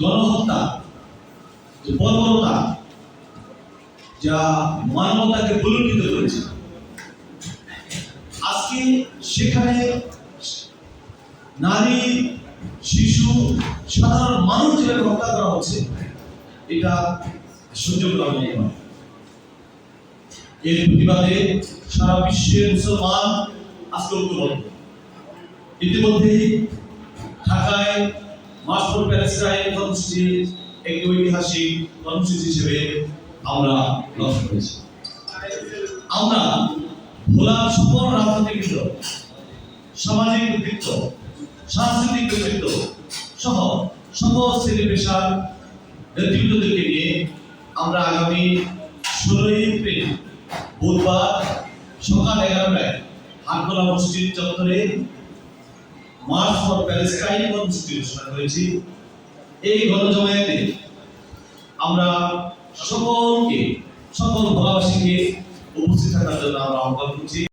গণহত্যা যে মানবতাকে প্রলুণ্ঠিত করেছে সেখানে নারী, শিশু, সাধারণ মানুষ যেভাবে হত্যা করা হচ্ছে, এটা সহ্য করা যায় এর প্রতিবাদে সারা বিশ্বের মুসলমান আজকে ইতিমধ্যেই ঢাকায় মার্চ ফর প্যালেস্টাইন কর্মসূচি একটি ঐতিহাসিক কর্মসূচি হিসেবে আমরা লক্ষ্য করেছি। আমরা ভোলার সকল রাজনৈতিক সামাজিক ব্যক্তিত্ব সাংস্কৃতিক ব্যক্তিত্ব সহ সকল শ্রেণি পেশার নেতৃত্বদেরকে নিয়ে আমরা আগামী ষোলোই এপ্রিল বুধবার সকাল এগারোটায় হাটগোলা মসজিদ চত্বরে মার্চ ফর প্যালেস্টাইন কর্মসূচি করেছি। এই গণজমায়েতে আমরা সকলকে, সকল ভোলাবাসীকে উপস্থিত থাকার জন্য আমরা আহ্বান করছি।